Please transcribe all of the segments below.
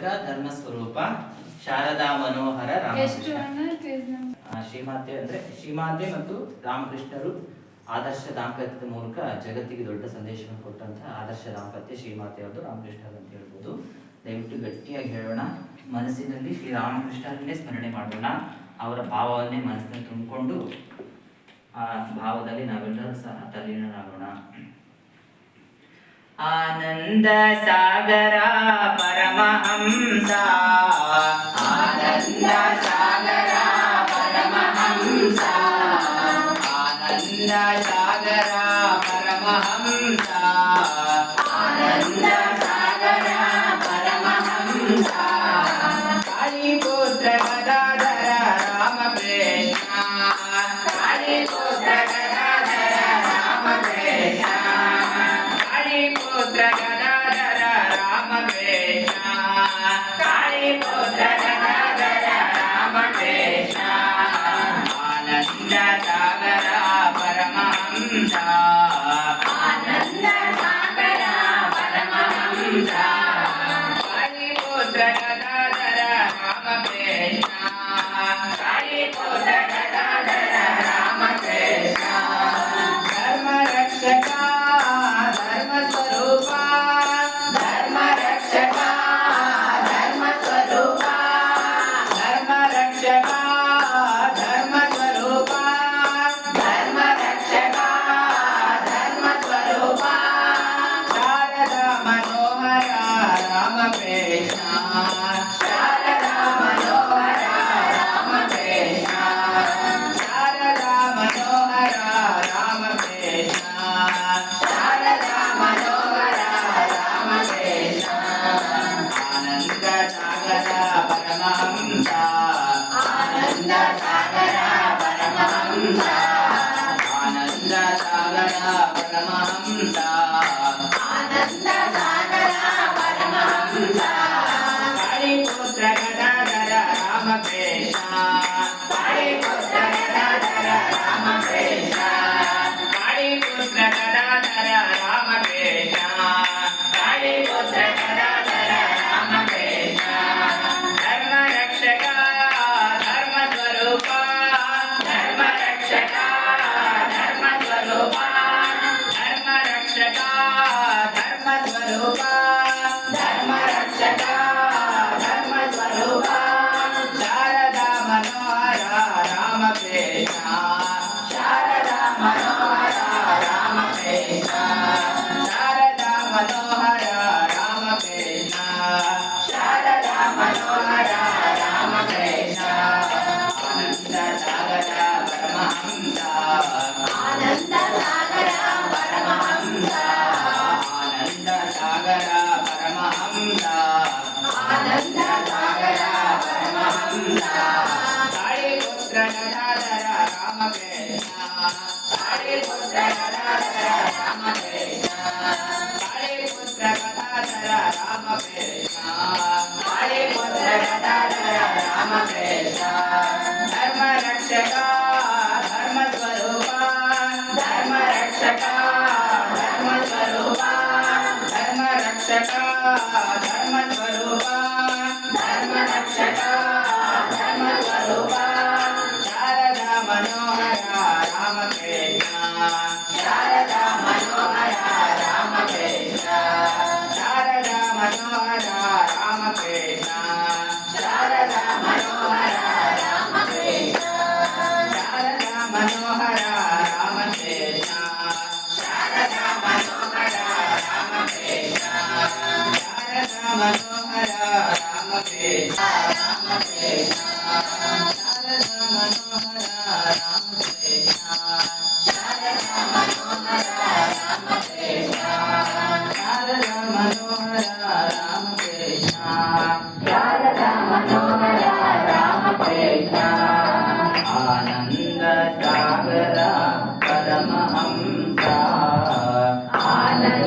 ಪುಸ್ತಕ ಧರ್ಮ ಸ್ವರೂಪ ಶಾರದಾ ಮನೋಹರ ಶ್ರೀಮಾತೆ ಅಂದ್ರೆ ಶ್ರೀಮಾತೆ ಮತ್ತು ರಾಮಕೃಷ್ಣರು ಆದರ್ಶ ದಾಂಪತ್ಯದ ಮೂಲಕ ಜಗತ್ತಿಗೆ ದೊಡ್ಡ ಸಂದೇಶವನ್ನು ಕೊಟ್ಟಂತಹ ಆದರ್ಶ ದಾಂಪತ್ಯ ಶ್ರೀಮಾತೆ ಅವರು ರಾಮಕೃಷ್ಣ ಅಂತ ಹೇಳ್ಬೋದು. ದಯವಿಟ್ಟು ಗಟ್ಟಿಯಾಗಿ ಹೇಳೋಣ. ಮನಸ್ಸಿನಲ್ಲಿ ಶ್ರೀರಾಮಕೃಷ್ಣರನ್ನೇ ಸ್ಮರಣೆ ಮಾಡೋಣ. ಅವರ ಭಾವವನ್ನೇ ಮನಸ್ಸಿನಲ್ಲಿ ತುಂಬಿಕೊಂಡು ಆ ಭಾವದಲ್ಲಿ ನಾವೆಲ್ಲರೂ ಸಹ ತಲ್ಲೀನರಾಗೋಣ. ఆనంద సాగర పరమహంస. ఆనంద సాగర పరమహంస. ఆనంద సాగర పరమహంస. సాగరా పరమహంస.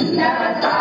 Never die.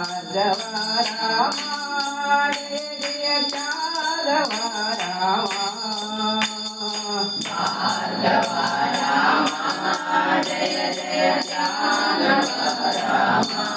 రాఘవ రామ జయ రాఘవ రామ జయ జయ రాఘవ రామ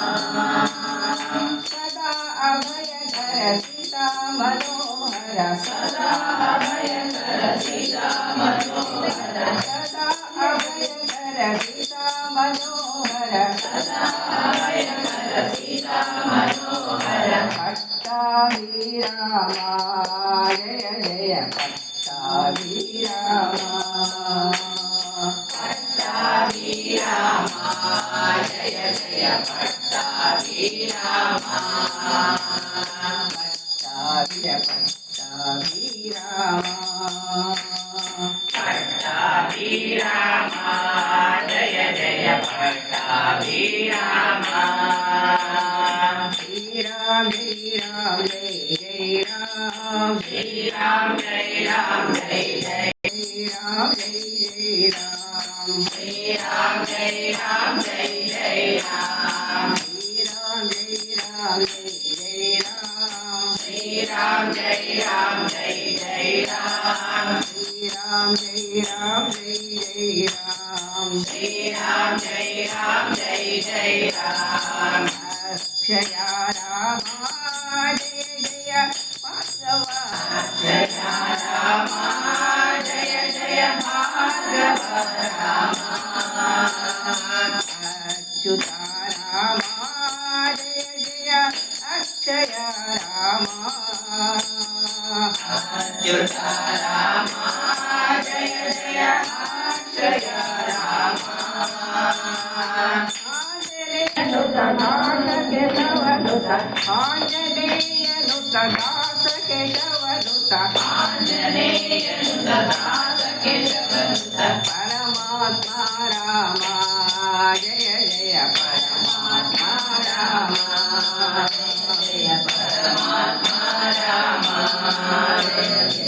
Bye.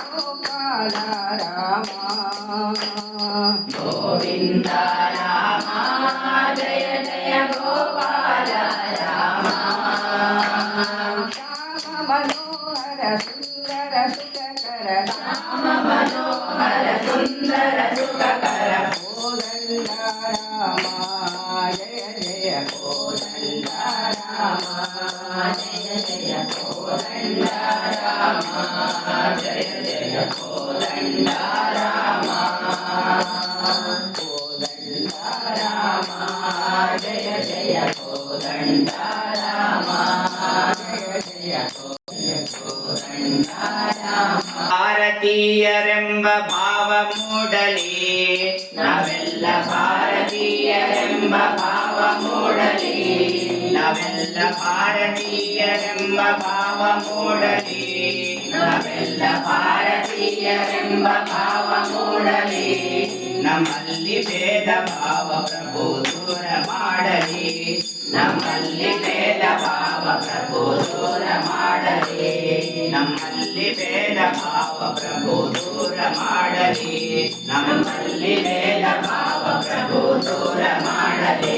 గోపాల రామ గోవింద రామ జయ జయ గోపాల రామ రామ మనోహర సుందర సుఖకర రామ మనోహర సుందర సుఖకర గోదండ రామ జయ జయ గోదండ రామ జయ జయ గోదండ రామ. ಭಾರತೀಯರೆಂಬ ಭಾವ ಮೂಡಲಿ ನಾವೆಲ್ಲ ಭಾರತೀಯರೆಂಬ ಭಾವ ಮೂಡಲಿ ನಾವೆಲ್ಲ ಭಾರತೀಯರೆಂಬ ಭಾವ ಮೂಡಲಿ ನಾವೆಲ್ಲ ಭಾರತೀಯರೆಂಬ ಭಾವ ಮೂಡಲಿ. ನಮ್ಮಲ್ಲಿ ಭೇದ ಭಾವ ಪ್ರಭು ದೂರ ಮಾಡಲಿ. ನಮ್ಮಲ್ಲಿ ಭೇದ ಭಾವ ಪ್ರಭು ದೂರ ಮಾಡಲಿ. ನಮ್ಮಲ್ಲಿ ಭೇದ ಭಾವ ಪ್ರಭು ದೂರ ಮಾಡಲಿ. ನಮ್ಮಲ್ಲಿ ಭೇದ ಭಾವ ಪ್ರಭು ದೂರ ಮಾಡಲಿ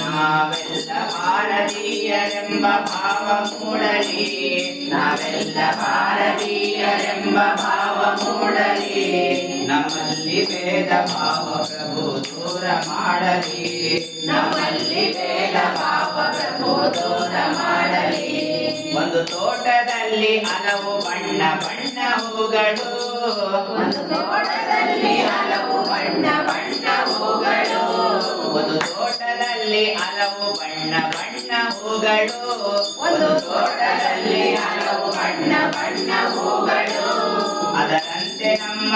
ನಾವೆಲ್ಲ ಭಾರತೀಯರೆಂಬ ಭಾವ ಮೂಡಲಿ ನಾವೆಲ್ಲ ಭಾರತೀಯರೆಂಬ ಭಾವ ಮೂಡಲಿ ನಮ್ಮಲ್ಲಿ ಭೇದ ಭಾವ ಪ್ರಭು ದೂರ ಮಾಡಲಿ. ನಮ್ಮಲ್ಲಿ ಭೇದ ಭಾವ ಪ್ರಭು ದೂರ ಮಾಡಲಿ. ಒಂದು ತೋಟದಲ್ಲಿ ಹಲವು ಬಣ್ಣ ಬಣ್ಣ ಹೂಗಳು. ಒಂದು ತೋಟದಲ್ಲಿ ಹಲವು ಬಣ್ಣ ಬಣ್ಣ ಹೂಗಳು. ಒಂದು ತೋಟದಲ್ಲಿ ಹಲವು ಬಣ್ಣ ಬಣ್ಣ ಹೂಗಳು. ಒಂದು ತೋಟದಲ್ಲಿ ಹಲವು ಬಣ್ಣ ಬಣ್ಣ ಹೂಗಳು. ಅದರಂತೆ ನಮ್ಮ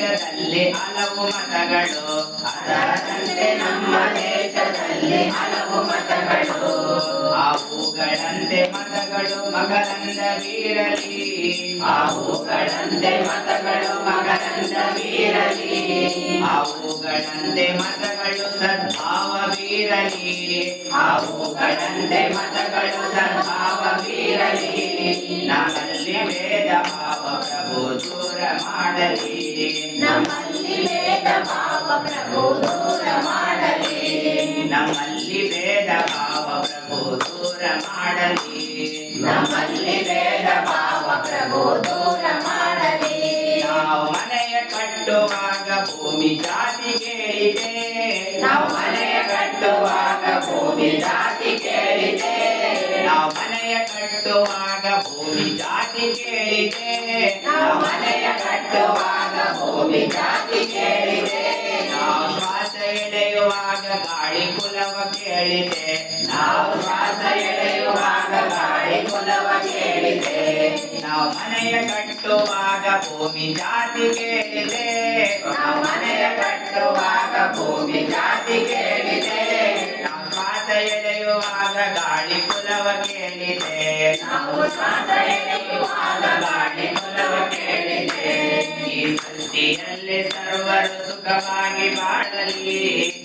ದೇಶದಲ್ಲಿ ಹಲವು ಮತಗಳು. ಅದರಂತೆ ನಮ್ಮ ದೇಶದಲ್ಲಿ ಹಲವು ಮತಗಳು. ಅವುಗಳಂತೆ ಮತಗಳು ಮಕರಂದವಿರಲಿ ಅವುಗಳಂತೆ ಮತಗಳು ಮಕರಂದವಿರಲಿ ಅವುಗಳಂತೆ ಮತಗಳು ಸದ್ಭಾವವಿರಲಿ ಅವುಗಳಂತೆ ಮತಗಳು ಸದ್ಭಾವವಿರಲಿ ನಮ್ಮಲ್ಲಿ ವೇದ ಭಾವ ಪ್ರಭು ದೂರ ಮಾಡಲಿ ನಮ್ಮಲ್ಲಿ ವೇದ ಭಾವ ಪ್ರಭು ದೂರ ಮಾಡಲಿ ನಮ್ಮಲ್ಲಿ ವೇದ ಭಾವ ಪ್ರಭು ದೂರ ಮಾಡಲಿ ನಮ್ಮಲ್ಲಿ ವೇದ ಭಾವ ಪ್ರಭು ದೂರ ಮಾಡಲಿ ನಾವು ಮನೆಯ ಕಟ್ಟುವಾಗ ಭೂಮಿ ಜಾತಿ ಕೇಳಿದೆ. ನಾವು ಮನೆಯ ಕಟ್ಟುವಾಗ ಭೂಮಿ ಜಾತಿ ಕೇಳಿದೆ. ನಾವು ಮನೆಯ ಕಟ್ಟುವಾಗ ಭೂಮಿ ಜಾತಿ ಕೇಳಿದೆ ನಾವು ಮನೆಯ ಕಟ್ಟುವಾಗ ಭೂಮಿ ಜಾತಿ ಕೇಳಿದೆ ನಾವು ಶ್ವಾಸ ಎಳೆಯುವಾಗ ಗಾಳಿ ಕುಲವ ಕೇಳಿದೆ ನಾವು ಶ್ವಾಸ ಎಳೆಯುವಾಗ ಗಾಳಿ ಕುಲವ ಕೇಳಿದೆ ನಾವು ಮನೆಯ ಕಟ್ಟುವಾಗ ಭೂಮಿ ಜಾತಿ ಕೇಳಿದೆ ನಾವು ಮನೆಯ ಕಟ್ಟುವಾಗ ಭೂಮಿ ಜಾತಿ ಕೇಳಿದೆ ನಾವು ಶ್ವಾಸ ಎಳೆಯುವಾಗ ಗಾಳಿ ಕುಲವ ಕೇಳಿದೆ ನಾವು ಶ್ವಾಸ ಎಳೆಯುವಾಗ ಗಾಳಿ ಕುಲವ ಕೇಳಿದೆ ಈ ಸೃಷ್ಟಿಯಲ್ಲಿ ಸರ್ವರು ಸುಖವಾಗಿ ಬಾಳಲಿ.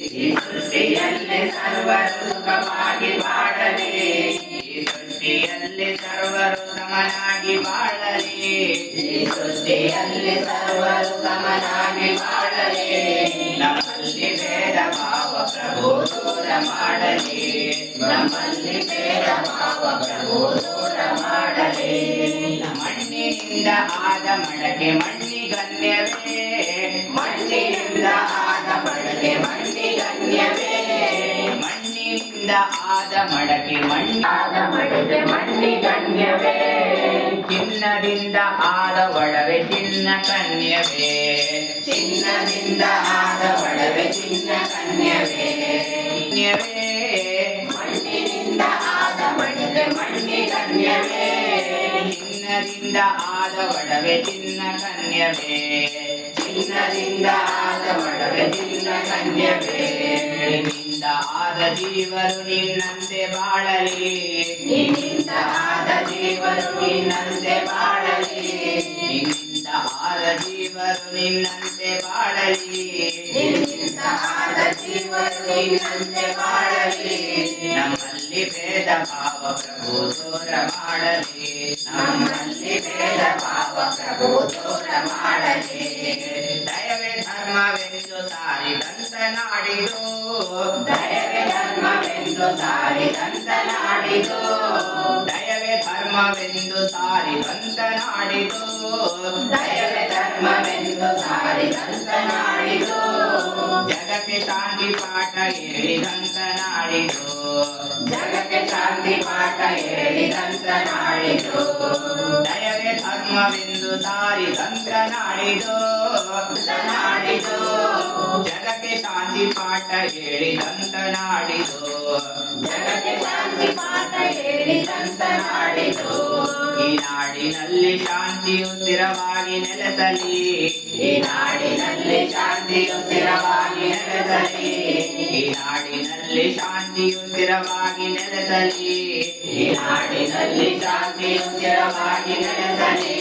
ಈ ಸೃಷ್ಟಿಯಲ್ಲಿ ಸರ್ವರು ಸುಖವಾಗಿ ಬಾಳಲಿ. ಈ ಸೃಷ್ಟಿಯಲ್ಲಿ ಸರ್ವರು ಸಮನಾಗಿ ಬಾಳಲಿ. ಈ ಸೃಷ್ಟಿಯಲ್ಲಿ ಸರ್ವರು ಸಮನಾಗಿ ಬಾಳಲಿ. ನಮ್ಮಲ್ಲಿ ಭೇದ ಭಾವ ಪ್ರಭು. ದೂರ ಮಾಡಲಿ ನಮ್ಮಲ್ಲಿ ಬೇರ ಪ್ರಭು ದೂರ ಮಾಡಲಿ ಮಣ್ಣಿನಿಂದ ಆದ ಮಡಕೆ ಮಣ್ಣಿಗನ್ಯವೇ ಮಣ್ಣಿನಿಂದ ಆದ ಮಡಕೆ ಮಣ್ಣಿಗನ್ಯವೇ ಮಣ್ಣಿನಿಂದ ಆದ ಮಡಕೆ ಮಣ್ಣಿ ಆದ ಮಡಕೆ ಮಣ್ಣಿಗನ್ಯವೇ ಚಿನ್ನದಿಂದ ಆದ ಒಡವೆ ಚಿನ್ನ ಕನ್ಯವೇ ಚಿನ್ನದಿಂದ ಆದ ಒಡವೆ ಚಿನ್ನ ಕನ್ಯವೇ ಕನ್ಯವೇ ಮಣ್ಣಿನಿಂದ ಆದ ಮಣಿಗೆ ಮಣ್ಣಿ ಕನ್ಯವೇ ಚಿನ್ನದಿಂದ ಆದ ಒಡವೆ ಚಿನ್ನ ಕನ್ಯವೇ ಚಿನ್ನದಿಂದ ಆದ ಒಡವೆ ಚಿನ್ನ ಕನ್ಯವೇ ನಿನ್ನಿಂದ ಆದ ಜೀವರು ನಿನ್ನಂತೆ ಬಾಳಲಿ. ನಿನ್ನಿಂದ ನಿನ್ನಂತೆ ಬಾಳಲಿ ನಿನ್ನಿಂದ ಆದ ಜೀವರು ನಿನ್ನಂತೆ ಬಾಳಲಿ ನಿನ್ನಿಂದ ಆದ ಜೀವರು ನಿನ್ನಂತೆ ಬಾಳಲಿ ನಮ್ಮಲ್ಲಿ ಭೇದ ಭಾವ ಪ್ರಭು ದೂರ ಮಾಡಲಿ ನಮ್ಮಲ್ಲಿ ಭೇದ ಭಾವ ಪ್ರಭು ದೂರ ಮಾಡಲಿ ದಯವೇ ಧರ್ಮವೆಂದು ಸಾರಿದಂತ ನಾಡಿದು ದಯವೇ ಧರ್ಮವೆಂದು ಸಾರಿದಂತ ನಾಡಿದು ದಯವೇ ಧರ್ಮವೆಂದು ಸಾರಿದಂತ ನಾಡಿದು ದಯವೇ ಧರ್ಮವೆಂದು ಸಾರಿದಂತ ನಾಡಿದು ಜಗಕ್ಕೆ ಶಾಂತಿ ಪಾಠ ಹೇಳಿದಂತ ನಾಡಿದು ಜಗಕ್ಕೆ ಶಾಂತಿ ಪಾಠ ಹೇಳಿದಂತ ನಾಡಿದು ತಂತ್ರ ಧರ್ಮವೆಂದು ನಾಡಿದು. ನಾಡಿದು. ಜಗಕ್ಕೆ ಶಾಂತಿ ಪಾಠ ಹೇಳಿದಂತ ನಾಡಿದು. ಜಗಕ್ಕೆ ಶಾಂತಿ ಪಾಠ ಹೇಳಿದಂತ ನಾಡಿದು. ಈ ನಾಡಿನಲ್ಲಿ ಶಾಂತಿಯು ಸ್ಥಿರವಾಗಿ ನೆಲೆಸಲಿ. ಈ ನಾಡಿನಲ್ಲಿ ಶಾಂತಿಯು ಸ್ಥಿರವಾಗಿ ನೆಲೆಸಲಿ. ಈ ನಾಡಿನಲ್ಲಿ ಶಾಂತಿಯು ಸ್ಥಿರವಾಗಿ ನೆಲೆಸಲಿ ಈ ನಾಡಿನಲ್ಲಿ ಶಾಂತಿಯು ಸ್ಥಿರವಾಗಿ ನೆಲೆಸಲಿ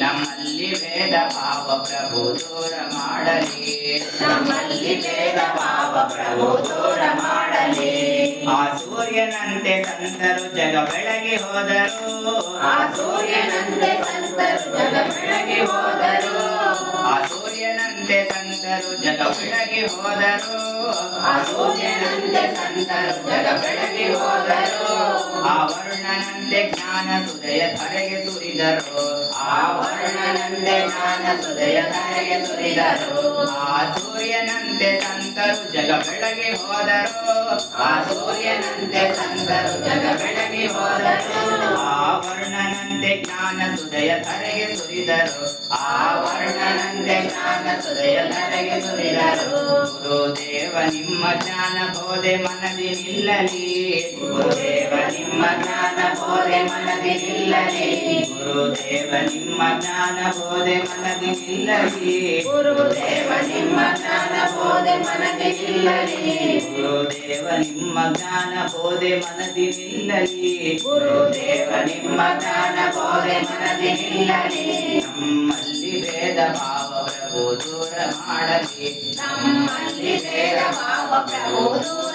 ನಮ್ಮಲ್ಲಿ ಭೇದ ಭಾವ ಪ್ರಭು ದೂರ ಮಾಡಲಿ. ನಮ್ಮಲ್ಲಿ ಭೇದ ಭಾವ ಪ್ರಭು ದೂರ ಮಾಡಲಿ. ಆ ಸೂರ್ಯನಂತೆ ಸಂತರು ಜಗ ಬೆಳಗಿ ಹೋದರು. ಆ ಸೂರ್ಯನಂತೆ ಬೆಳಗಿ ಹೋದರು ಆ ಸೂರ್ಯನಂತೆ ಸಂತರು ಜಗ ಬೆಳಗಿ ಹೋದರು ಆ ವರುಣನಂತೆ ಜ್ಞಾನ ಸುದಯ ಧರೆಗೆ ಸುರಿದರು ಆ ವರ್ಣನಂತೆ ಜ್ಞಾನ ಸುದಯ ಧರೆಗೆ ಸುರಿದರು ಆ ಸೂರ್ಯನಂತೆ ಸಂತರು ಜಗ ಬೆಳಗಿ ಹೋದರು ಆ ಸೂರ್ಯನಂತೆ ಸಂತರು ಜಗ ಬೆಳಗಿ ಹೋದರು ಆ ವರುಣನಂತೆ ಜ್ಞಾನ ಸುದಯ ಧರೆಗೆ ಸುರಿದರು ಆ ವರ್ಣನಂತೆ ಜ್ಞಾನ ಸುದಯ ಧರೆಗೆ ಸುರಿದರು ಗುರುದೇವ ನಿಮ್ಮ ಜ್ಞಾನ ಬೋಧೆ ಮನದಿ ನಿಲ್ಲಲಿ ಗುರುದೇವ ನಿಮ್ಮ ಜ್ಞಾನ ಬೋಧೆ ಮನದಿ ನಿಲ್ಲಲಿ ಗುರುದೇವ ನಿಮ್ಮ ಜ್ಞಾನ ಬೋಧೆ ಮನದಿ ನಿಲ್ಲಲಿ ಗುರುದೇವ ನಿಮ್ಮ ಜ್ಞಾನ ಬೋಧೆ ಮನದಿ ನಿಲ್ಲಲಿ ಗುರುದೇವ ನಿಮ್ಮ ಜ್ಞಾನ ಬೋಧೆ ಮನದಿ ನಿಲ್ಲಲಿ ಗುರುದೇವ ನಿಮ್ಮ ಜ್ಞಾನ ಬೋಧೆ ಮನದಿ ನಿಲ್ಲಲಿ ನಮ್ಮಲ್ಲಿ ಭೇದ ಭಾವ ಪ್ರಭು ದೂರ ಮಾಡಲಿ. ನಮ್ಮಲ್ಲಿ ಭೇದ ಭಾವ ಪ್ರಭು ದೂರ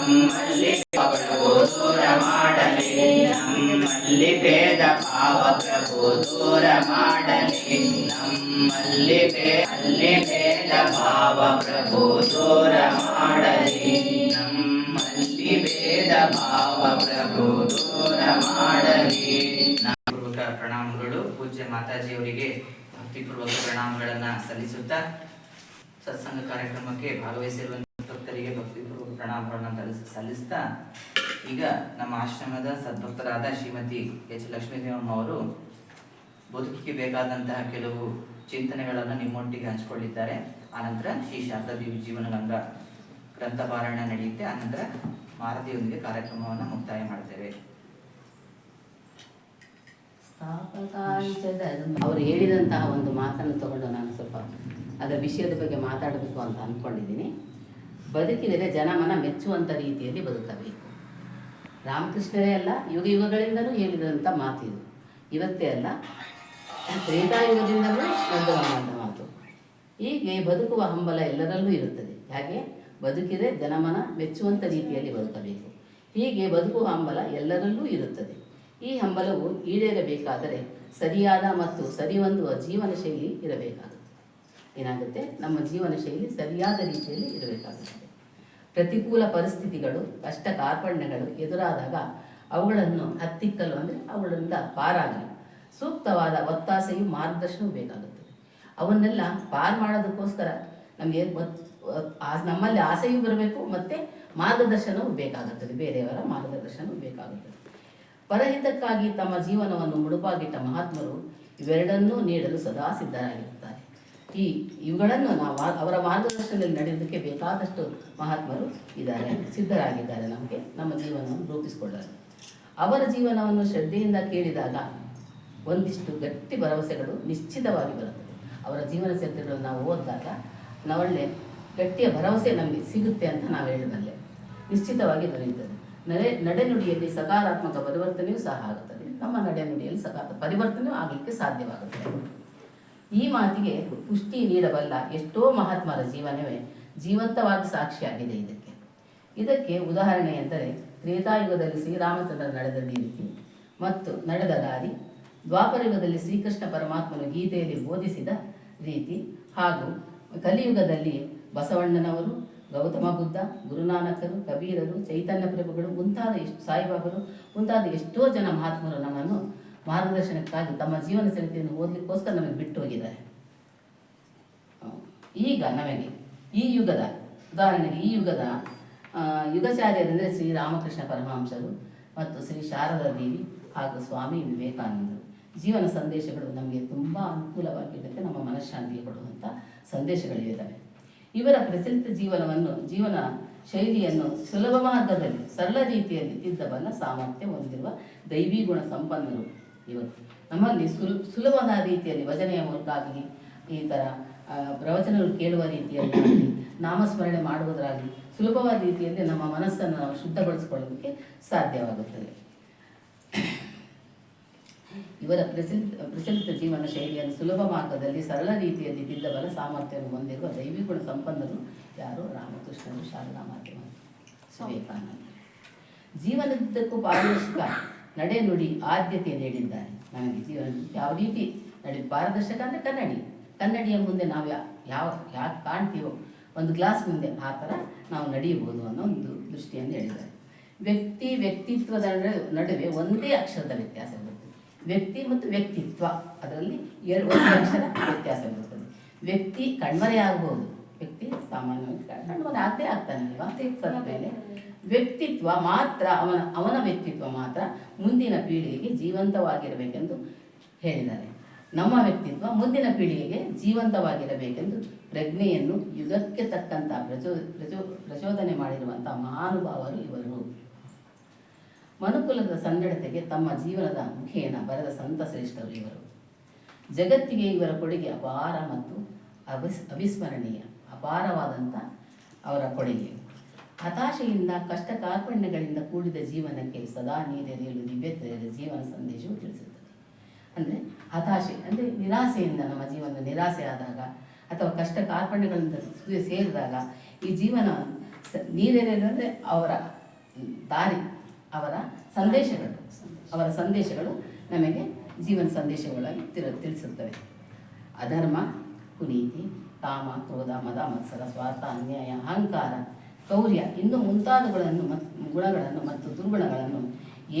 ನಮ್ಮಲ್ಲಿ ಪ್ರಭು, ದೂರ ಮಾಡಲಿ. ನಮ್ಮಲ್ಲಿ ಭೇದ ಭಾವ ಪ್ರಭು, ದೂರ ಮಾಡಲಿ. ನಮ್ಮಲ್ಲಿ ಅಲ್ಲಿ ಭೇದ ಭಾವ ಪ್ರಭು, ದೂರ ಮಾಡಲಿ. ನಮ್ಮಲ್ಲಿ ಭೇದ ಭಾವ ಪ್ರಭು, ದೂರ ಮಾಡಲಿ. ಪ್ರಣಾಮಗಳು ಪೂಜ್ಯ ಮಾತಾಜಿಯವರಿಗೆ ಭಕ್ತಿಪೂರ್ವಕ ಪ್ರಣಾಮಗಳನ್ನು ಸಲ್ಲಿಸುತ್ತಾ ಸತ್ಸಂಗ ಕಾರ್ಯಕ್ರಮಕ್ಕೆ ಭಾಗವಹಿಸಿರುವಂತಹ ಭಕ್ತರಿಗೆ ಭಕ್ತಿಪೂರ್ವಕ ಪ್ರಣಾಮಗಳನ್ನ ಸಲ್ಲಿಸ- ಸಲ್ಲಿಸ್ತಾ ಈಗ ನಮ್ಮ ಆಶ್ರಮದ ಸದ್ಭಕ್ತರಾದ ಶ್ರೀಮತಿ ಎಚ್ ಲಕ್ಷ್ಮೀದೇವಮ್ಮ ಅವರು ಬದುಕಿಗೆ ಬೇಕಾದಂತಹ ಕೆಲವು ಚಿಂತನೆಗಳನ್ನು ನಿಮ್ಮೊಟ್ಟಿಗೆ ಹಂಚಿಕೊಂಡಿದ್ದಾರೆ ಆನಂತರ ಶ್ರೀ ಶಾರದಾದೇವಿ ಜೀವನಗಂಗ ಗ್ರಂಥ ಪಾರಾಯಣ ನಡೆಯುತ್ತೆ. ಆನಂತರ ಮಾರತಿಯೊಂದಿಗೆ ಕಾರ್ಯಕ್ರಮವನ್ನು ಮುಕ್ತಾಯ ಮಾಡ್ತೇವೆ ಅವರು ಹೇಳಿದಂತಹ ಒಂದು ಮಾತನ್ನು ತಗೊಂಡು ನಾನು ಸ್ವಲ್ಪ ಅದರ ವಿಷಯದ ಬಗ್ಗೆ ಮಾತಾಡಬೇಕು ಅಂತ ಅಂದ್ಕೊಂಡಿದ್ದೀನಿ ಬದುಕಿದರೆ ಜನಮನ ಮೆಚ್ಚುವಂಥ ರೀತಿಯಲ್ಲಿ ಬದುಕಬೇಕು. ರಾಮಕೃಷ್ಣರೇ ಅಲ್ಲ, ಯುಗ ಯುಗಗಳಿಂದಲೂ ಹೇಳಿದಂಥ ಮಾತಿದು ಇವತ್ತೇ ಅಲ್ಲ ತ್ರೇತಾಯುಗದಿಂದಲೂ ನಡೆದುವಂಥ ಮಾತು. ಹೀಗೆ ಬದುಕುವ ಹಂಬಲ ಎಲ್ಲರಲ್ಲೂ ಇರುತ್ತದೆ. ಹಾಗೆ ಬದುಕಿದರೆ ಜನಮನ ಮೆಚ್ಚುವಂಥ ರೀತಿಯಲ್ಲಿ ಬದುಕಬೇಕು. ಹೀಗೆ ಬದುಕುವ ಹಂಬಲ ಎಲ್ಲರಲ್ಲೂ ಇರುತ್ತದೆ. ಈ ಹಂಬಲವು ಈಡೇರಬೇಕಾದರೆ ಸರಿಯಾದ ಮತ್ತು ಸರಿಹೊಂದುವ ಜೀವನ ಶೈಲಿ ಇರಬೇಕಾಗುತ್ತೆ ಏನಾಗುತ್ತೆ? ನಮ್ಮ ಜೀವನ ಶೈಲಿ ಸರಿಯಾದ ರೀತಿಯಲ್ಲಿ ಇರಬೇಕಾಗುತ್ತದೆ. ಪ್ರತಿಕೂಲ ಪರಿಸ್ಥಿತಿಗಳು, ಕಷ್ಟ ಕಾರ್ಪಣ್ಯಗಳು ಎದುರಾದಾಗ ಅವುಗಳನ್ನು ಹತ್ತಿಕ್ಕಲು ಅಂದರೆ ಅವುಗಳಿಂದ ಪಾರಾಗಲು. ಸೂಕ್ತವಾದ ಒತ್ತಾಸೆಯು ಮಾರ್ಗದರ್ಶನವೂ ಬೇಕಾಗುತ್ತದೆ. ಅವನ್ನೆಲ್ಲ ಪಾರು ಮಾಡೋದಕ್ಕೋಸ್ಕರ ನಮಗೆ ನಮ್ಮಲ್ಲಿ ಆಸೆಯೂ ಬರಬೇಕು ಮತ್ತು ಮಾರ್ಗದರ್ಶನವೂ ಬೇಕಾಗುತ್ತದೆ. ಬೇರೆಯವರ ಮಾರ್ಗದರ್ಶನವೂ ಬೇಕಾಗುತ್ತದೆ. ಪರಹಿತಕ್ಕಾಗಿ ತಮ್ಮ ಜೀವನವನ್ನು ಮುಡುಪಾಗಿಟ್ಟ ಮಹಾತ್ಮರು ಇವೆರಡನ್ನೂ ನೀಡಲು ಸದಾ ಸಿದ್ಧರಾಗಿರುತ್ತಾರೆ ಈ ಇವುಗಳನ್ನು ನಾವು ಅವರ ಮಾರ್ಗದರ್ಶನದಲ್ಲಿ ನಡೆಯೋದಕ್ಕೆ ಬೇಕಾದಷ್ಟು ಮಹಾತ್ಮರು ಇದ್ದಾರೆ, ಸಿದ್ಧರಾಗಿದ್ದಾರೆ ನಮಗೆ, ನಮ್ಮ ಜೀವನವನ್ನು ರೂಪಿಸಿಕೊಳ್ಳಲು. ಅವರ ಜೀವನವನ್ನು ಶ್ರದ್ಧೆಯಿಂದ ಕೇಳಿದಾಗ ಒಂದಿಷ್ಟು ಗಟ್ಟಿ ಭರವಸೆಗಳು ನಿಶ್ಚಿತವಾಗಿ ಬರುತ್ತದೆ. ಅವರ ಜೀವನ ಚರಿತ್ರೆಗಳನ್ನು ನಾವು ಓದಿದಾಗ ನಾವೊಳ್ಳೆ ಗಟ್ಟಿಯ ಭರವಸೆ ನಮಗೆ ಸಿಗುತ್ತೆ ಅಂತ ನಾವು ಹೇಳಬಲ್ಲೆ. ನಿಶ್ಚಿತವಾಗಿ ದೊರೆಯುತ್ತದೆ. ನಡೆ, ನಡೆನುಡಿಯಲ್ಲಿ ಸಕಾರಾತ್ಮಕ ಪರಿವರ್ತನೆಯೂ ಸಹ ಆಗುತ್ತದೆ. ನಮ್ಮ ನಡೆನುಡಿಯಲ್ಲಿ ಸಕಾರ ಪರಿವರ್ತನೆಯೂ ಆಗಲಿಕ್ಕೆ ಸಾಧ್ಯವಾಗುತ್ತದೆ. ಈ ಮಾತಿಗೆ ಪುಷ್ಟಿ ನೀಡಬಲ್ಲ ಎಷ್ಟೋ ಮಹಾತ್ಮರ ಜೀವನವೇ ಜೀವಂತವಾದ ಸಾಕ್ಷಿಯಾಗಿದೆ ಇದಕ್ಕೆ. ಇದಕ್ಕೆ ಉದಾಹರಣೆ ಎಂದರೆ ತ್ರೇತಾಯುಗದಲ್ಲಿ ಶ್ರೀರಾಮಚಂದ್ರ ನಡೆದ ರೀತಿ ಮತ್ತು ನಡೆದ ದಾರಿ, ದ್ವಾಪರಯುಗದಲ್ಲಿ ಶ್ರೀಕೃಷ್ಣ ಪರಮಾತ್ಮನು ಗೀತೆಯಲ್ಲಿ ಬೋಧಿಸಿದ ರೀತಿ ಹಾಗೂ ಕಲಿಯುಗದಲ್ಲಿ ಬಸವಣ್ಣನವರು, ಗೌತಮ ಬುದ್ಧ, ಗುರುನಾನಕರು, ಕಬೀರರು, ಚೈತನ್ಯ ಪ್ರಭುಗಳು, ಮುಂತಾದ ಎಷ್ಟು ಸಾಯಿಬಾಬರು, ಮುಂತಾದ ಎಷ್ಟೋ ಜನ ಮಹಾತ್ಮರು ನಮ್ಮನ್ನು ಮಾರ್ಗದರ್ಶನಕ್ಕಾಗಿ ತಮ್ಮ ಜೀವನ ಚರಿತ್ರೆಯನ್ನು ಓದಲಿಕ್ಕೋಸ್ಕರ ನಮಗೆ ಬಿಟ್ಟು ಹೋಗಿದ್ದಾರೆ. ಈಗ ನಮಗೆ ಈ ಯುಗದ, ಉದಾಹರಣೆಗೆ ಈ ಯುಗದ ಯುಗಚಾರ್ಯರೆಂದರೆ ಶ್ರೀ ರಾಮಕೃಷ್ಣ ಪರಮಹಂಸರು ಮತ್ತು ಶ್ರೀ ಶಾರದಾ ದೇವಿ ಹಾಗೂ ಸ್ವಾಮಿ ವಿವೇಕಾನಂದರು. ಜೀವನ ಸಂದೇಶಗಳು ನಮಗೆ ತುಂಬ ಅನುಕೂಲವಾಗಿರುತ್ತೆ, ನಮ್ಮ ಮನಃಶಾಂತಿಗೆ ಕೊಡುವಂಥ ಸಂದೇಶಗಳಿದ್ದಾವೆ ಇವರ ಪ್ರಚಲಿತ ಜೀವನವನ್ನು, ಜೀವನ ಶೈಲಿಯನ್ನು ಸುಲಭ ಮಾರ್ಗದಲ್ಲಿ, ಸರಳ ರೀತಿಯಲ್ಲಿ ತಿದ್ದಬಲ್ಲ ಸಾಮರ್ಥ್ಯ ಹೊಂದಿರುವ ದೈವಿ ಗುಣ ಸಂಪನ್ನರು ಇವರು ನಮ್ಮಲ್ಲಿ ಸುಲ್ ಸುಲಭದ ರೀತಿಯಲ್ಲಿ ಭಜನೆಯ ಮೂಲಕ ಆಗಲಿ ಈ ಥರ ಪ್ರವಚನಗಳು ಕೇಳುವ ರೀತಿಯಲ್ಲಿ ನಾಮಸ್ಮರಣೆ ಮಾಡುವುದರಾಗಲಿ ಸುಲಭವಾದ ರೀತಿಯಲ್ಲಿ ನಮ್ಮ ಮನಸ್ಸನ್ನು ನಾವು ಶುದ್ಧಗೊಳಿಸಿಕೊಳ್ಳೋದಕ್ಕೆ ಸಾಧ್ಯವಾಗುತ್ತದೆ. ಇವರ ಪ್ರಚಲಿತ ಪ್ರಚಲಿತ ಜೀವನ ಶೈಲಿಯನ್ನು ಸುಲಭ ಮಾರ್ಗದಲ್ಲಿ ಸರಳ ರೀತಿಯಲ್ಲಿ ತಿದ್ದಬಲ ಸಾಮರ್ಥ್ಯವನ್ನು ಹೊಂದಿರುವ ದೈವಿಗುಣ ಸಂಪನ್ನರು ಯಾರು? ರಾಮಕೃಷ್ಣರು ಶಾರದಾ ಮಾಧ್ಯಮ ವಿವೇಕಾನಂದ. ಜೀವನದ್ದಕ್ಕೂ ಪಾರದರ್ಶಕ. ನಡೆ ನುಡಿ ಆದ್ಯತೆ ನೀಡಿದ್ದಾರೆ. ನನಗೆ ಯಾವ ರೀತಿ? ನಡೆ ಪಾರದರ್ಶಕ ಅಂದರೆ ಕನ್ನಡಿ. ಕನ್ನಡಿಯ ಮುಂದೆ ನಾವು ಯಾವ, ಯಾಕೆ ಕಾಣ್ತೀವೋ ಒಂದು ಗ್ಲಾಸ್ ಮುಂದೆ ಆ ಥರ ನಾವು ನಡೆಯಬಹುದು ಅನ್ನೋ ಒಂದು ದೃಷ್ಟಿಯನ್ನು ಹೇಳಿದ್ದಾರೆ. ವ್ಯಕ್ತಿ ವ್ಯಕ್ತಿತ್ವದ ನಡು- ನಡುವೆ ಒಂದೇ ಅಕ್ಷರದ ವ್ಯತ್ಯಾಸ ಬರುತ್ತದೆ ವ್ಯಕ್ತಿ ಮತ್ತು ವ್ಯಕ್ತಿತ್ವ, ಅದರಲ್ಲಿ ಎರಡು ಒಂದೇ ಅಕ್ಷರ ವ್ಯತ್ಯಾಸವಿರುತ್ತದೆ ವ್ಯಕ್ತಿ ಕಣ್ಮರೆ ಆಗಬಹುದು ವ್ಯಕ್ತಿ ಸಾಮಾನ್ಯವಾಗಿ ಕಣ್ಮರೆ ಆಗದೆ ಆಗ್ತಾನೆ ಅಲ್ವಾ ಮೇಲೆ ವ್ಯಕ್ತಿತ್ವ ಮಾತ್ರ, ಅವನ ಅವನ ವ್ಯಕ್ತಿತ್ವ ಮಾತ್ರ ಮುಂದಿನ ಪೀಳಿಗೆಗೆ ಜೀವಂತವಾಗಿರಬೇಕೆಂದು ಹೇಳಿದ್ದಾರೆ. ನಮ್ಮ ವ್ಯಕ್ತಿತ್ವ ಮುಂದಿನ ಪೀಳಿಗೆಗೆ ಜೀವಂತವಾಗಿರಬೇಕೆಂದು ಪ್ರಜ್ಞೆಯನ್ನು ಯುಗಕ್ಕೆ ತಕ್ಕಂತಹ ಪ್ರಚೋ ಪ್ರಚೋ, ಪ್ರಚೋದನೆ ಮಾಡಿರುವಂಥ ಮಹಾನುಭಾವರು ಇವರು. ಮನುಕುಲದ ಸನ್ನಡತೆಗೆ ತಮ್ಮ ಜೀವನದ ಮುಖೇನ ಬರೆದ ಸಂತ ಶ್ರೇಷ್ಠರು ಇವರು. ಜಗತ್ತಿಗೆ ಇವರ ಕೊಡುಗೆ ಅಪಾರ ಮತ್ತು ಅವಿಸ್, ಅವಿಸ್ಮರಣೀಯ ಅಪಾರವಾದಂಥ ಅವರ ಕೊಡುಗೆ ಹತಾಶೆಯಿಂದ, ಕಷ್ಟ ಕಾರ್ಪಣ್ಯಗಳಿಂದ ಕೂಡಿದ ಜೀವನಕ್ಕೆ ಸದಾ ನೀರೆರೆಯಲು ದಿವ್ಯತೆಯ ಜೀವನ ಸಂದೇಶವು ತಿಳಿಸುತ್ತದೆ. ಅಂದರೆ ಹತಾಶೆ, ಅಂದರೆ ನಿರಾಸೆಯಿಂದ ನಮ್ಮ ಜೀವನ ನಿರಾಸೆ ಆದಾಗ ಅಥವಾ ಕಷ್ಟ ಕಾರ್ಪಣ್ಯಗಳಿಂದ ಸೇರಿದಾಗ ಈ ಜೀವನ ನೀರೆರೆಯಲು ಅಂದರೆ ಅವರ ದಾರಿ, ಅವರ ಸಂದೇಶಗಳು ಅವರ ಸಂದೇಶಗಳು ನಮಗೆ ಜೀವನ ಸಂದೇಶಗಳಾಗಿ ತಿರು, ತಿಳಿಸುತ್ತವೆ. ಅಧರ್ಮ, ಕುನೀತಿ, ಕಾಮ, ಕ್ರೋಧ, ಮದ, ಮತ್ಸರ, ಸ್ವಾರ್ಥ, ಅನ್ಯಾಯ, ಅಹಂಕಾರ ಕ್ರೌರ್ಯ ಇನ್ನು ಮುಂತಾದವುಗಳನ್ನು ಮತ್ತು ಗುಣಗಳನ್ನು ಮತ್ತು ದುರ್ಗುಣಗಳನ್ನು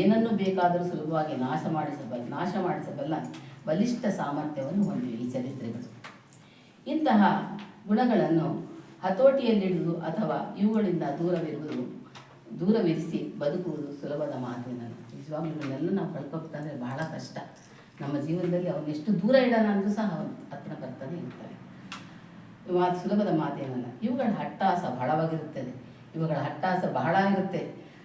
ಏನನ್ನು ಬೇಕಾದರೂ ಸುಲಭವಾಗಿ ನಾಶ ಮಾಡಿಸಬಲ್ಲ ನಾಶ ಮಾಡಿಸಬಲ್ಲ ಬಲಿಷ್ಠ ಸಾಮರ್ಥ್ಯವನ್ನು ಹೊಂದಿವೆ ಈ ಚರಿತ್ರೆಗಳು. ಇಂತಹ ಗುಣಗಳನ್ನು ಹತೋಟಿಯಲ್ಲಿಡುವುದು ಅಥವಾ ಇವುಗಳಿಂದ ದೂರವಿರುವುದು, ದೂರವಿರಿಸಿ ಬದುಕುವುದು ಸುಲಭದ ಮಾತಿನಲ್ಲ ನಿಜವಾಗ್ಲೂ ಇವನ್ನೆಲ್ಲ ನಾವು ಕಳ್ಕೊಬೇಕಂದ್ರೆ ಬಹಳ ಕಷ್ಟ. ನಮ್ಮ ಜೀವನದಲ್ಲಿ ಅವನ್ನೆಷ್ಟು ದೂರ ಇಡೋಣ ಅಂದರೂ ಸಹ ಅವನು ಹತ್ರ ಬರ್ತಾನೆ ಇರ್ತವೆ ಮಾತು ಸುಲಭದ ಮಾತೇನಲ್ಲ, ಇವುಗಳ ಹಟ್ಟಾಸ ಬಹಳವಾಗಿರುತ್ತದೆ. ಇವುಗಳ ಹಟ್ಟಾಸ ಬಹಳ ಇರುತ್ತೆ.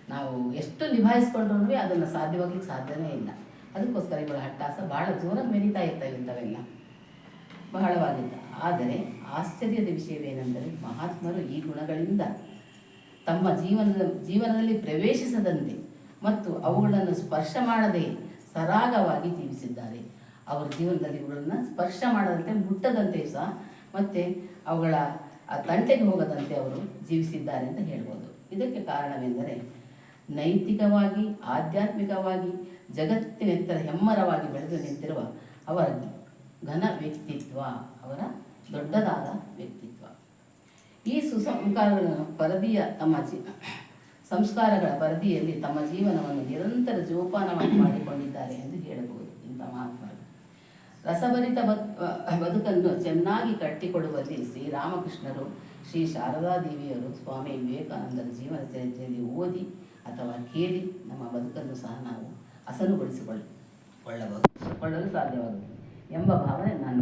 ನಾವು ಎಷ್ಟು ನಿಭಾಯಿಸ್ಕೊಂಡ್ರೂ ಅದನ್ನು ಸಾಧ್ಯವಾಗ್ಲಿಕ್ಕೆ ಸಾಧ್ಯವೇ ಇಲ್ಲ. ಅದಕ್ಕೋಸ್ಕರ ಇವುಗಳ ಹಟ್ಟಾಸ ಬಹಳ ಜೋರಾಗಿ ಮೆರೀತಾ ಇರ್ತವೆ ಇಂಥವೆಲ್ಲ. ಬಹಳವಾಗಿದ್ದ. ಆದರೆ ಆಶ್ಚರ್ಯದ ವಿಷಯವೇನೆಂದರೆ ಮಹಾತ್ಮರು ಈ ಗುಣಗಳಿಂದ ತಮ್ಮ ಜೀವನದ, ಜೀವನದಲ್ಲಿ ಪ್ರವೇಶಿಸದಂತೆ ಮತ್ತು ಅವುಗಳನ್ನು ಸ್ಪರ್ಶ ಮಾಡದೆ ಸರಾಗವಾಗಿ ಜೀವಿಸಿದ್ದಾರೆ. ಅವರ ಜೀವನದಲ್ಲಿ ಇವುಗಳನ್ನು ಸ್ಪರ್ಶ ಮಾಡದಂತೆ, ಮುಟ್ಟದಂತೆ ಸಹ ಮತ್ತು ಅವುಗಳ ತಂಟೆಗೆ ಹೋಗದಂತೆ ಅವರು ಜೀವಿಸಿದ್ದಾರೆ ಅಂತ ಹೇಳ್ಬೋದು. ಇದಕ್ಕೆ ಕಾರಣವೆಂದರೆ ನೈತಿಕವಾಗಿ, ಆಧ್ಯಾತ್ಮಿಕವಾಗಿ ಜಗತ್ತಿನೆತ್ತರ ಹೆಮ್ಮರವಾಗಿ ಬೆಳೆದು ನಿಂತಿರುವ ಅವರ ಘನ ವ್ಯಕ್ತಿತ್ವ, ಅವರ ದೊಡ್ಡದಾದ ವ್ಯಕ್ತಿತ್ವ. ಈ ಸುಸಂಸ್ಕಾರಗಳನ್ನು ಪರದಿಯ ತಮ್ಮ ಸಂಸ್ಕಾರಗಳ ಪರದಿಯಲ್ಲಿ ತಮ್ಮ ಜೀವನವನ್ನು ನಿರಂತರ ಜೋಪಾನವಾಗಿ ಮಾಡಿಕೊಂಡಿದ್ದಾರೆ ಎಂದು ಹೇಳಬಹುದು. ಇಂಥ ಮಹಾತ್ಮರು ರಸಭರಿತ ಬದ್ ಬದುಕನ್ನು ಚೆನ್ನಾಗಿ ಕಟ್ಟಿಕೊಡುವಲ್ಲಿ ಶ್ರೀರಾಮಕೃಷ್ಣರು ಶ್ರೀ ಶಾರದಾದೇವಿಯರು ಸ್ವಾಮಿ ವಿವೇಕಾನಂದರ ಜೀವನ ಚರಿತ್ರೆಯಲ್ಲಿ ಓದಿ ಅಥವಾ ಕೇಳಿ ನಮ್ಮ ಬದುಕನ್ನು ಸಹ ನಾವು ಹಸನುಗೊಳಿಸಿಕೊಳ್ಳ ಕೊಳ್ಳಬಹುದು. ಕೊಳ್ಳಲು ಸಾಧ್ಯವಾಗುತ್ತದೆ ಎಂಬ ಭಾವನೆ ನನ್ನ.